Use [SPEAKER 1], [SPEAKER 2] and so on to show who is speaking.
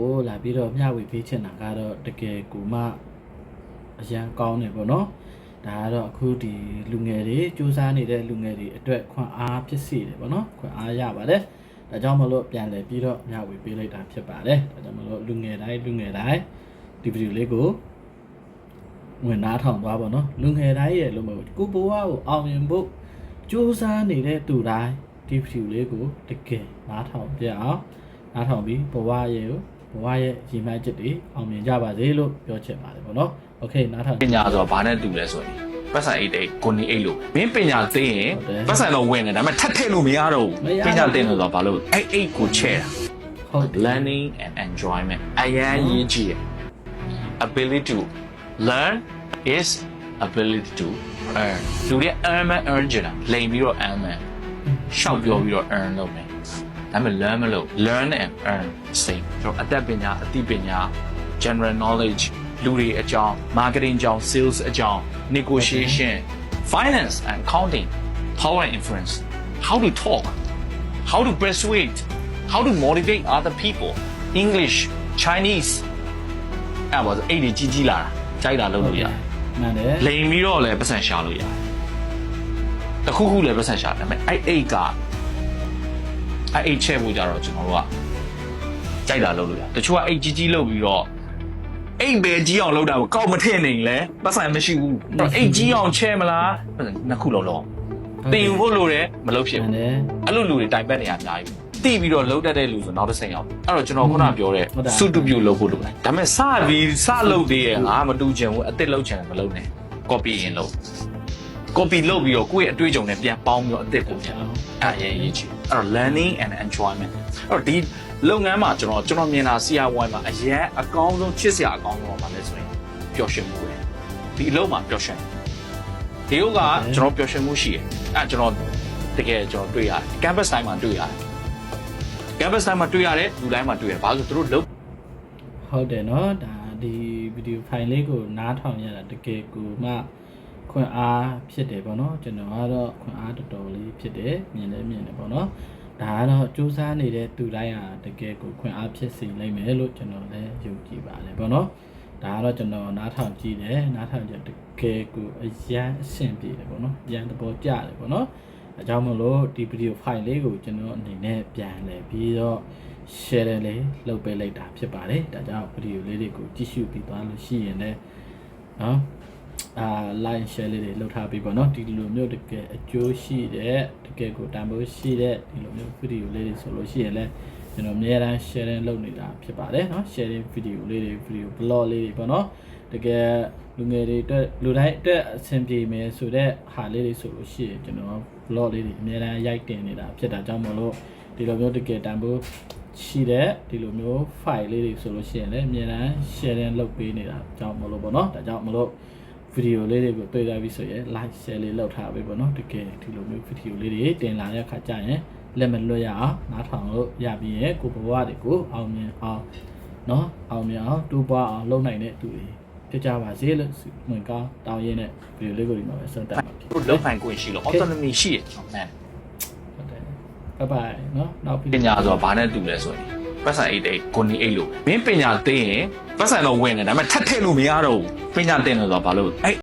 [SPEAKER 1] ကိုလာပြီးတော့မျှဝေပေးချင်တာကတော့တကယ်ကိုမှအရန်ကောင်းတယ်ပေါ့နော်ဒါကတော့အခုဒီလူငယ်တွေစူးစမ်းနေတဲ့လူငယ်တွေအတွက်ခွန်အားဖြစ်စေတယ်ပေါ့နော်ခွန်အားရပါတယ်ဒါကြောင့်မလို့ပြန်လည်ပြီးတော့မျှဝေပေးလိုက်တာဖြစ်ပါတယ်ဒါကြောင့်မလို့လူငယ်တိုင်းလူငယ်တိုင်းဒီဗီဒီယိုလေးကိုဝင်နားထောင်သွားပါတော့လူငယ်တိုင်းရဲ့လို့မဟုတ်ကိုဘဝကိုအောင်မြင်ဖို့စူးစမ်းနေတဲ့သူတိုင်းဒီဗီဒီယိုလေးကိုတကယ်နားထောင်ပြအောင် နားထောင်ပြီးဘဝရဲ့ကိုဘဝရဲ့ရည်မှန်းချက်တွေအောင်မြင်ကြပါစေလို့ပြောချင်ပါတယ်ပေါ့နော်โอเคနားထောင်
[SPEAKER 2] ပညာဆိုတော့ဘာနဲ့တူလဲဆိုရင်ပတ်စံအိတ်တိတ်ကိုနေအိတ်လို့မင်းပညာသိရင်
[SPEAKER 1] ဟုတ်တယ်
[SPEAKER 2] ပတ်စံတော့ဝင်တယ်ဒါပေမဲ့ထပ်ထည့်လို့မရတော့
[SPEAKER 1] မ
[SPEAKER 2] ဘူး
[SPEAKER 1] ရ
[SPEAKER 2] ပ
[SPEAKER 1] တော့
[SPEAKER 2] ညာသိလို့ဆိုတော့ဘာလို့အဲ့အိတ်ကိုချဲ့တာ
[SPEAKER 1] ဟုတ်တယ်
[SPEAKER 2] learning and enjoyment အရင်ရေးကြည့်ရ ability to learn is ability to earn လူတွေ earn မ earn ကြတာလိန်ပြီးတော့ earn မယ်ရှောက်ပြောပြီးတော့ earn လုပ်မယ် ဒါပေမဲ့ learn မလို့ learn and earn same ကျွန်တော်အတတ်ပညာအသိပညာ general knowledge လူတွေအကြောင်း marketing အကြောင်း sales အကြောင်း negotiation finance and accounting power and influence how to talk how to persuade how to motivate other people english chinese အဲ့ပါဆိုအဲ့ဒီကြီးကြီးလာတာကြိုက်တာလုပ်လို့ရတယ်
[SPEAKER 1] မှန်တယ်
[SPEAKER 2] လိန်ပြီးတော့လည်းပတ်စံရှာလို့ရတယ်တခုခုလည်းပတ်စံရှာတယ်ဒါပေမဲ့အဲ့အိတ်က အဲ့အိတ်ချဲ့ဖို့ကြတော့ကျွန်တော်တို့ကကြိုက်တာလုပ်လို့ရတယ်တချို့ကအိတ်ကြီးကြီးလုပ်ပြီးတော့အိတ်ပဲကြီးအောင်လုပ်တာကိုကောက်မထည့်နိုင်လဲပတ်စံမရှိဘူးအဲ့တော့အိတ်ကြီးအောင်ချဲ့မလားပတ်စံနှစ်ခုလုံးလုံးတင်ဖို့လိုတယ်မလုပ်ဖြစ်
[SPEAKER 1] မှ
[SPEAKER 2] ဘူး
[SPEAKER 1] န်တယ်
[SPEAKER 2] အဲ့လိုလူတွေတိုင်ပတ်နေရအများကြီးတိပြီးတော့လုံးတတ်တဲ့လူဆိုနောက်တစ်ဆင့်ရောက်အဲ့တော့ကျွန်တော်ခုနပြောတဲ့
[SPEAKER 1] ဟုတ်တယ်
[SPEAKER 2] စုတုပြုလုပ်ဖို့လိုတယ်ဒါပေမဲ့စပြီးစလုပ်သေးရဲ့ငါမတူချင်ဘူးအစ်စ်လုပ်ချင်တယ်မလုပ်နဲ့ copy ရင်လုပ် copy လုပ်ပြီးတော့ကိုယ့်ရဲ့အတွေ့အကြုံနဲ့ပြန်ပေါင်းပြီးတော့အစ်စ်ကိုပြန်လုပ်အဲ့အရေးကြီးချင်အဲ့တော့ learning and enjoyment အဲ့တော့ဒီလုပ်ငန်းမှာကျွန်တော်ကျွန်တော်မြင်တာ CR1 မှာအရင်အကောင်းဆုံးချစ်စရာအကောင်းဆုံးပါလဲဆိုရင်ပျော်ရွှင်မှုပဲဒီအလုပ်မှာပျော်ရွှင်ဒီဥကကျွန်တော်ပျော်ရွှင်မှုရှိတယ်အဲ့ကျွန်တော်တကယ်ကျွန်တော်တွေ့ရတယ် campus time မှာတွေ့ရတယ် campus time မှာတွေ့ရတယ်လူတိုင်းမှာတွေ့ရတယ်ဘာလို့လဲဆိုသူတို့လုပ်
[SPEAKER 1] ဟုတ်တယ်နော်ဒါဒီဗီဒီယိုဖိုင်လေးကိုနားထောင်ရတာတကယ်ကိုမှ ခွန်အားဖြစ်တယ်ပေါ့နော်ကျွန်တော်ကတော့ခွန်အားတော်တော်လေးဖြစ်တယ်မြင်လဲမြင်တယ်ပေါ့နော်ဒါကတော့စူးစမ်းနေတဲ့သူတိုင်းဟာတကယ်ကိုခွန်အားဖြစ်စေနိုင်မယ်လို့ကျွန်တော်လည်းယုံကြည်ပါတယ်ပေါ့နော်ဒါကတော့ကျွန်တော်နားထောင်ကြည့်တယ်နားထောင်ကြတကယ်ကိုအရန်အဆင်ပြေတယ်ပေါ့နော်အရန်သဘောကျတယ်ပေါ့နော်အကြောင်းမလို့ဒီဗီဒီယိုဖိုင်လေးကိုကျွန်တော်အနေနဲ့ပြန်လဲပြီးတော့ share လေးလုပ်ပေးလိုက်တာဖြစ်ပါတယ်ဒါကြောင့်ဗီဒီယိုလေးတွေကိုကြည့်ရှုပြီးသွားလို့ရှိရင်လည်းနော် အာ like share လေးတွေလုပ်ထားပြီးပေါ့နော်ဒီလိုမျိုးတကယ်အကျိုးရှိတဲ့တကယ်ကိုတန်ဖိုးရှိတဲ့ဒီလိုမျိုးဗီဒီယိုလေးတွေဆိုလို့ရှိရင်လည်းကျွန်တော်အများအား sharing လုပ်နေတာဖြစ်ပါတယ်เนาะ sharing ဗီဒီယိုလေးတွေဗီဒီယို blog လေးတွေပေါ့နော်တကယ်လူငယ်တွေအတွက်လူတိုင်းအတွက်အဆင်ပြေမယ်ဆိုတော့ဟာလေးတွေဆိုလို့ရှိရင်ကျွန်တော် blog လေးတွေအများအားရိုက်တင်နေတာဖြစ်တာကြောင့်မလို့ဒီလိုမျိုးတကယ်တန်ဖိုး ရှိတဲ့ဒီလိုမျိုး file လေးတွေဆိုလို့ရှိရင်လည်းအများအား sharing လုပ်ပေးနေတာကြောင့်မလို့ပေါ့နော်ဒါကြောင့်မလို့ ဗီဒီယိုလေးတွေကိုတွေ့ရပြီဆိုရင် like share လေးလုပ်ထားပေးပေါ့နော်တကယ်ဒီလိုမျိုးဗီဒီယိုလေးတွေတင်လာတဲ့အခါကျရင်လက်မလွတ်ရအောင်နားထောင်လို့ရပြီးရင်ကိုယ်ဘဝတွေကိုအောင်မြင်အောင်နော်အောင်မြင်အောင်တူပွားအောင်လုပ်နိုင်တဲ့သူတွေဖြစ်ကြပါစေလို့ဝင်ကောင်းတောင်းရင်းနဲ့ဗီဒီယိုလေးကိုဒီမှာပဲဆက်တက်ပါဖြစ်
[SPEAKER 2] သူတို့လုပ်နိုင်ခွင့်ရှိလို့ autonomy ရှိတယ်ကျွန်တော်မှန်တယ်
[SPEAKER 1] ဟုတ်တယ်ဘိုင်ဘိုင်နော်နောက်ပြီး
[SPEAKER 2] ပညာဆိုတော့ဘာနဲ့တူလဲဆိုရင် ပတ်စံအိတ်တိတ်ကိုနေအိတ်လို့မင်းပညာသိရင်ပတ်စံတော့ဝင်တယ်ဒါပေမဲ့ထပ်ထည့်လို့မရတော့ဘူးပညာသိတယ်ဆိုတော့ဘာလို့အဲ့